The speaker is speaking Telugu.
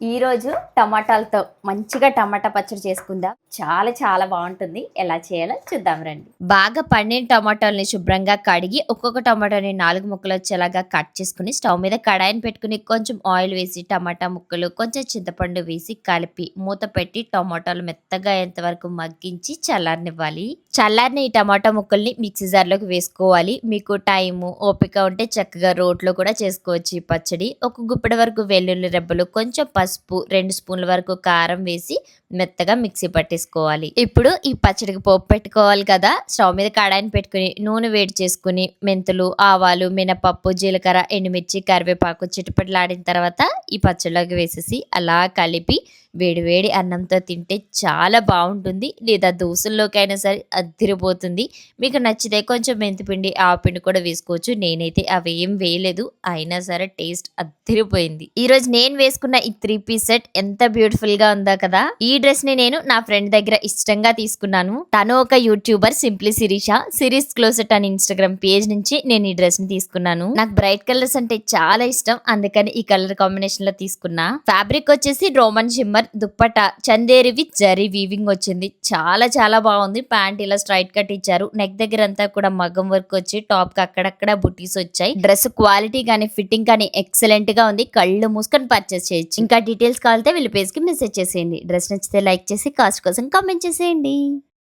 ఈరోజు టమాటాలతో మంచిగా టమాటా పచ్చడి చేసుకుందాం. చాలా చాలా బాగుంటుంది. ఎలా చేయాలో చూద్దాం రండి. బాగా పండిన టమాటాలని శుభ్రంగా కడిగి ఒక్కొక్క టమాటాని నాలుగు ముక్కలు వచ్చేలాగా కట్ చేసుకుని స్టవ్ మీద కడాయిని పెట్టుకుని కొంచెం ఆయిల్ వేసి టమాటా ముక్కలు కొంచెం చింతపండు వేసి కలిపి మూత పెట్టి టమాటాలు మెత్తగా అయ్యేంత వరకు మగ్గించి చల్లారనివ్వాలి. చల్లారిన ఈ టమాటా ముక్కల్ని మిక్సీ జార్లోకి వేసుకోవాలి. మీకు టైము ఓపిక ఉంటే చక్కగా రోట్లో కూడా చేసుకోవచ్చు ఈ పచ్చడి. ఒక గుప్పెడు వరకు వెల్లుల్లి రెబ్బలు కొంచెం పసుపు రెండు స్పూన్ల వరకు కారం వేసి మెత్తగా మిక్సీ పట్టేసుకోవాలి. ఇప్పుడు ఈ పచ్చడికి పోపు పెట్టుకోవాలి కదా. స్టవ్ మీద కడాయిని పెట్టుకుని నూనె వేడి చేసుకుని మెంతులు ఆవాలు మినపప్పు జీలకర్ర ఎండుమిర్చి కరివేపాకు చిటపటలాడిన తర్వాత ఈ పచ్చడిలోకి వేసేసి అలా కలిపి వేడి వేడి అన్నంతో తింటే చాలా బాగుంటుంది. లేదా దోశల్లోకైనా సరే అద్దిరిపోతుంది. మీకు నచ్చితే కొంచెం మెంతిపిండి ఆవపిండి కూడా వేసుకోవచ్చు. నేనైతే అవి ఏం వేయలేదు. అయినా సరే టేస్ట్ అద్దిరిపోయింది. ఈరోజు నేను వేసుకున్న ఈ త్రీ పీస్ సెట్ ఎంత బ్యూటిఫుల్గా ఉందా కదా? ఈ డ్రెస్ని నేను నా ఫ్రెండ్ దగ్గర ఇష్టంగా తీసుకున్నాను. తను ఒక YouTuber simply Sirisha. Siri's closet అని ఇన్స్టాగ్రామ్ పేజ్ నుంచి నేను ఈ డ్రెస్ని తీసుకున్నాను. నాకు బ్రైట్ కలర్స్ అంటే చాలా ఇష్టం. అందుకని ఈ కలర్ కాంబినేషన్లో తీసుకున్నా. ఫ్యాబ్రిక్ వచ్చేసి Roman shimmer dupatta Chanderi with zari weaving వచ్చింది. చాలా చాలా బాగుంది. ప్యాంట్ ఇలా స్ట్రైట్ కట్ ఇచ్చారు. నెక్ దగ్గర అంతా కూడా మగ్గం వర్క్ వచ్చి టాప్కి అక్కడక్కడ బుటీస్ వచ్చాయి. డ్రెస్ క్వాలిటీ కానీ ఫిట్టింగ్ కానీ ఎక్సలెంట్గా ఉంది. కళ్ళు మూసుకొని పర్చేస్ చేయొచ్చు. ఇంకా డీటెయిల్స్ కావాలంటే వీళ్ళ పేజ్కి మెసేజ్ చేసేయండి. డ్రెస్ నచ్చితే లైక్ చేసి కాస్ట్ కోసం కామెంట్ చేసేయండి.